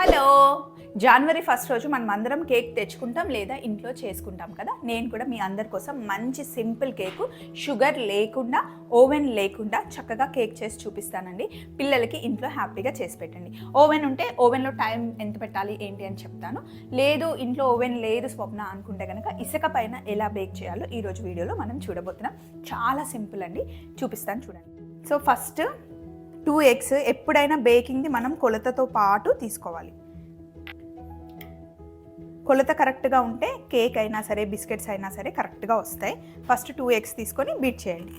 Hello. జనవరి first రోజు మనం అందరం కేక్ తెచ్చుకుంటాం లేదా ఇంట్లో చేసుకుంటాం కదా? నేను కూడా మీ అందరి కోసం మంచి సింపుల్ కేకు షుగర్ లేకుండా ఓవెన్ లేకుండా చక్కగా కేక్ చేసి చూపిస్తానండి. పిల్లలకి ఇంట్లో హ్యాపీగా చేసి పెట్టండి. ఓవెన్ ఉంటే ఓవెన్లో టైం ఎంత పెట్టాలి ఏంటి అని చెప్తాను. లేదు ఇంట్లో ఓవెన్ లేదు స్వప్న అనుకుంటే కనుక ఇసుక పైన ఎలా బేక్ చేయాలో ఈరోజు వీడియోలో మనం చూడబోతున్నాం. చాలా సింపుల్ అండి. చూపిస్తాను చూడండి. సో ఫస్ట్ టూ ఎగ్స్ ఎప్పుడైనా బేకింగ్ది మనం కొలతతో పాటు తీసుకోవాలి. కొలత కరెక్ట్గా ఉంటే కేక్ అయినా సరే బిస్కెట్స్ అయినా సరే కరెక్ట్గా వస్తాయి. ఫస్ట్ టూ ఎగ్స్ తీసుకొని బీట్ చేయండి.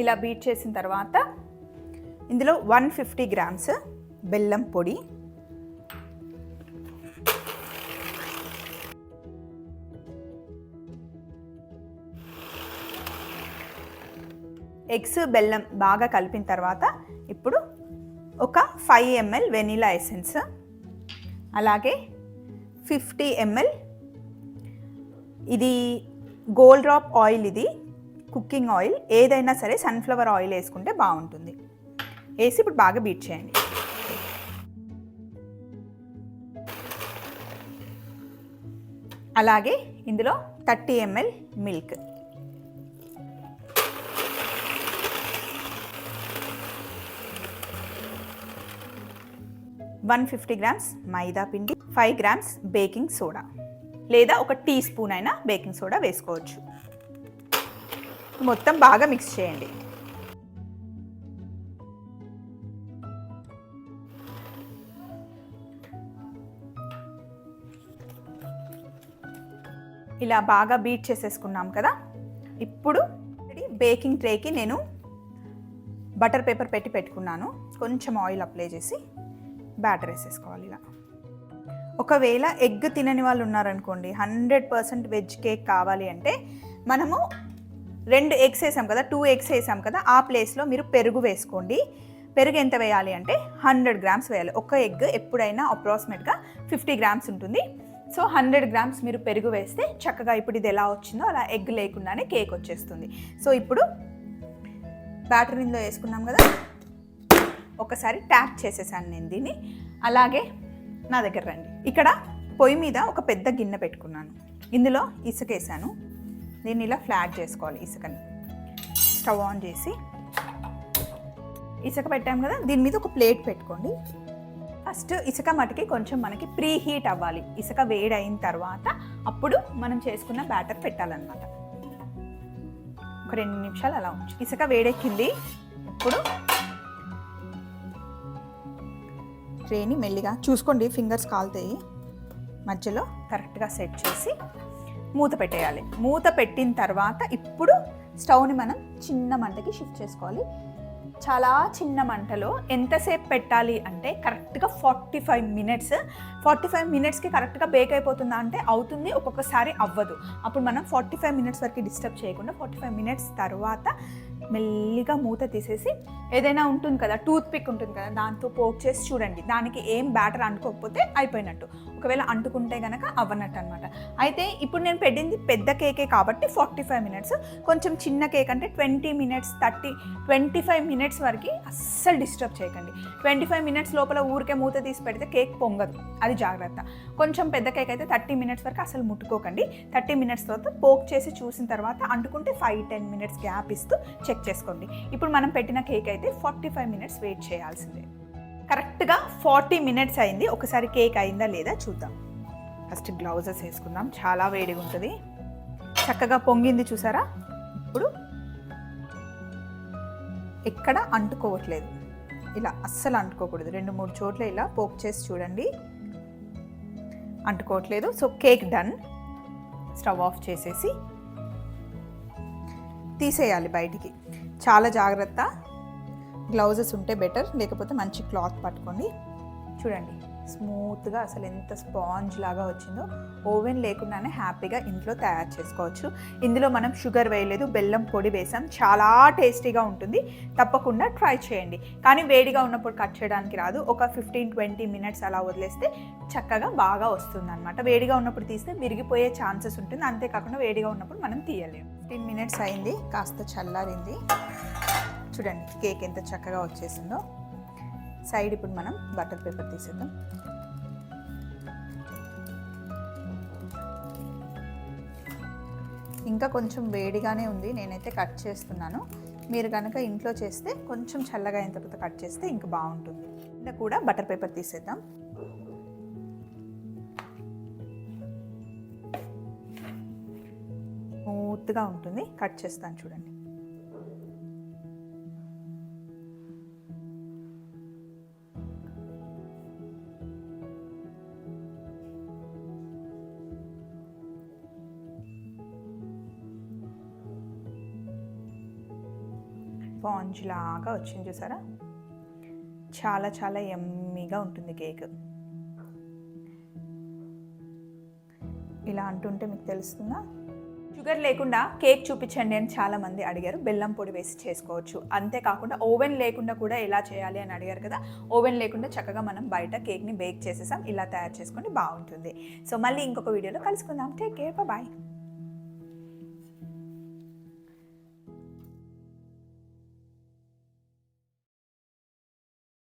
ఇలా బీట్ చేసిన తర్వాత ఇందులో వన్ ఫిఫ్టీ గ్రామ్స్ బెల్లం పొడి ఎగ్స్ బెల్లం బాగా కలిపిన తర్వాత ఇప్పుడు ఒక ఫైవ్ ఎంఎల్ వెనీలా ఎసెన్స్ అలాగే ఫిఫ్టీ ఎంఎల్ ఇది గోల్డ్ డ్రాప్ ఆయిల్ ఇది కుకింగ్ ఆయిల్ ఏదైనా సరే సన్ఫ్లవర్ ఆయిల్ వేసుకుంటే బాగుంటుంది. వేసి ఇప్పుడు బాగా బీట్ చేయండి. అలాగే ఇందులో thirty ML milk. One fifty grams maida పిండి ఫైవ్ గ్రామ్స్ బేకింగ్ సోడా లేదా ఒక టీ స్పూన్ అయినా బేకింగ్ సోడా వేసుకోవచ్చు. మొత్తం బాగా మిక్స్ చేయండి. ఇలా బాగా బీట్ చేసేసుకున్నాం కదా? ఇప్పుడు బేకింగ్ ట్రేకి నేను బటర్ పేపర్ పెట్టి పెట్టుకున్నాను. కొంచెం ఆయిల్ అప్లై చేసి బ్యాటర్ వేసేసుకోవాలి ఇలా. ఒకవేళ ఎగ్ తినని వాళ్ళు ఉన్నారనుకోండి హండ్రెడ్ పర్సెంట్ వెజ్ కేక్ కావాలి అంటే మనము రెండు ఎగ్స్ వేసాం కదా టూ ఎగ్స్ వేసాం కదా ఆ ప్లేస్లో మీరు పెరుగు వేసుకోండి. పెరుగు ఎంత వేయాలి అంటే హండ్రెడ్ గ్రామ్స్ వేయాలి. ఒక ఎగ్ ఎప్పుడైనా అప్రాక్సిమేట్గా ఫిఫ్టీ గ్రామ్స్ ఉంటుంది. సో హండ్రెడ్ గ్రామ్స్ మీరు పెరుగు వేస్తే చక్కగా ఇప్పుడు ఇది ఎలా వచ్చిందో అలా ఎగ్ లేకుండానే కేక్ వచ్చేస్తుంది. సో ఇప్పుడు బ్యాటరీలో వేసుకున్నాం కదా. ఒకసారి ట్యాప్ చేసేసాను నేను దీన్ని. అలాగే నా దగ్గర రండి. ఇక్కడ పొయ్యి మీద ఒక పెద్ద గిన్నె పెట్టుకున్నాను. ఇందులో ఇసుక వేసాను. దీన్ని ఇలా ఫ్లాట్ చేసుకోవాలి ఇసుకని. స్టవ్ ఆన్ చేసి ఇసుక పెట్టాము కదా దీని మీద ఒక ప్లేట్ పెట్టుకోండి. ఫస్ట్ ఇసుక మటుకి కొంచెం మనకి ప్రీ హీట్ అవ్వాలి. ఇసుక వేడైన తర్వాత అప్పుడు మనం చేసుకున్న బ్యాటర్ పెట్టాలన్నమాట. ఒక రెండు నిమిషాలు అలా ఉంచు. ఇసుక వేడెక్కింది. ఇప్పుడు ట్రేని మెల్లిగా చూసుకోండి ఫింగర్స్ కాలుతాయి. మధ్యలో కరెక్ట్గా సెట్ చేసి మూత పెట్టేయాలి. మూత పెట్టిన తర్వాత ఇప్పుడు స్టవ్ని మనం చిన్న మంటకి షిఫ్ట్ చేసుకోవాలి. చాలా చిన్న మంటలో ఎంతసేపు పెట్టాలి అంటే కరెక్ట్గా forty five minutes. Forty five మినిట్స్కి కరెక్ట్గా బేక్ అయిపోతుందా అంటే అవుతుంది ఒక్కొక్కసారి అవ్వదు. అప్పుడు మనం ఫార్టీ ఫైవ్ మినిట్స్ వరకు డిస్టర్బ్ చేయకుండా ఫార్టీ ఫైవ్ మినిట్స్ తర్వాత మెల్లిగా మూత తీసేసి ఏదైనా ఉంటుంది కదా టూత్ పిక్ ఉంటుంది కదా దాంతో పోక్ చేసి చూడండి. దానికి ఏం బ్యాటర్ అంటుకోకపోతే అయిపోయినట్టు. ఒకవేళ అంటుకుంటే కనుక అవ్వనట్టు అనమాట అయితే ఇప్పుడు నేను పెట్టింది పెద్ద కేకే కాబట్టి ఫార్టీ ఫైవ్ మినిట్స్. కొంచెం చిన్న కేక్ అంటే twenty minutes thirty twenty five minutes వరకు అస్సలు డిస్టర్బ్ చేయకండి. ట్వంటీ ఫైవ్ మినిట్స్ లోపల ఊరికే మూత తీసి పెడితే కేక్ పొంగదు. అది జాగ్రత్త. కొంచెం పెద్ద కేక్ అయితే థర్టీ మినిట్స్ వరకు అసలు ముట్టుకోకండి. థర్టీ మినిట్స్ తర్వాత పోక్ చేసి చూసిన తర్వాత అంటుకుంటే ఫైవ్ టెన్ మినిట్స్ గ్యాప్ ఇస్తూ చెక్ చేసుకోండి. ఇప్పుడు మనం పెట్టిన కేక్ అయితే ఫార్టీ ఫైవ్ మినిట్స్ వెయిట్ చేయాల్సిందే. కరెక్ట్గా ఫార్టీ మినిట్స్ అయింది. ఒకసారి కేక్ అయిందా లేదా చూద్దాం. ఫస్ట్ గ్లౌజెస్ వేసుకుందాం. చాలా వేడిగా ఉంటుంది. చక్కగా పొంగింది చూసారా? ఇప్పుడు ఎక్కడ అంటుకోవట్లేదు. ఇలా అస్సలు అంటుకోకూడదు. రెండు మూడు చోట్ల ఇలా పోక్ చేసి చూడండి. అంటుకోవట్లేదు. So cake done. Stove off చేసేసి తీసేయాలి బయటికి. చాలా జాగ్రత్త. గ్లౌజెస్ ఉంటే బెటర్ లేకపోతే మంచి క్లాత్ పట్టుకోండి. చూడండి. స్మూత్గా అసలు ఎంత స్పాంజ్ లాగా వచ్చిందో ఓవెన్ లేకుండానే హ్యాపీగా ఇంట్లో తయారు చేసుకోవచ్చు. ఇందులో మనం షుగర్ వేయలేదు బెల్లం పొడి వేసాం చాలా టేస్టీగా ఉంటుంది. తప్పకుండా ట్రై చేయండి. కానీ వేడిగా ఉన్నప్పుడు కట్ చేయడానికి రాదు. ఒక ఫిఫ్టీన్ ట్వంటీ మినిట్స్ అలా వదిలేస్తే చక్కగా బాగా వస్తుంది అనమాట వేడిగా ఉన్నప్పుడు తీస్తే విరిగిపోయే ఛాన్సెస్ ఉంటుంది. అంతేకాకుండా వేడిగా ఉన్నప్పుడు మనం తీయలేము ఫిఫ్టీన్ మినిట్స్ అయింది కాస్త చల్లారింది. చూడండి కేక్ ఎంత చక్కగా వచ్చేసిందో. సైడ్ ఇప్పుడు మనం బటర్ పేపర్ తీసేద్దాం. ఇంకా కొంచెం వేడిగానే ఉంది నేనైతే కట్ చేస్తున్నాను. మీరు కనుక ఇంట్లో చేస్తే కొంచెం చల్లగా అయిన తర్వాత కట్ చేస్తే ఇంకా బాగుంటుంది. ఇంకా కూడా బటర్ పేపర్ తీసేద్దాం. స్మూత్గా ఉంటుంది కట్ చేస్తాను చూడండి. స్పాంజ్ లాగా వచ్చింది చూసారా? చాలా చాలా ఎమ్మీగా ఉంటుంది కేక్. ఇలా అంటుంటే మీకు తెలుస్తుందా? షుగర్ లేకుండా కేక్ చూపించండి అని చాలా మంది అడిగారు. బెల్లం పొడి వేసి చేసుకోవచ్చు. అంతేకాకుండా ఓవెన్ లేకుండా కూడా ఎలా చేయాలి అని అడిగారు కదా. ఓవెన్ లేకుండా చక్కగా మనం బయట కేక్ని బేక్ చేసేసాం. ఇలా తయారు చేసుకుంటే బాగుంటుంది. సో మళ్ళీ ఇంకొక వీడియోలో కలుసుకుందాం. Take care. బాయ్.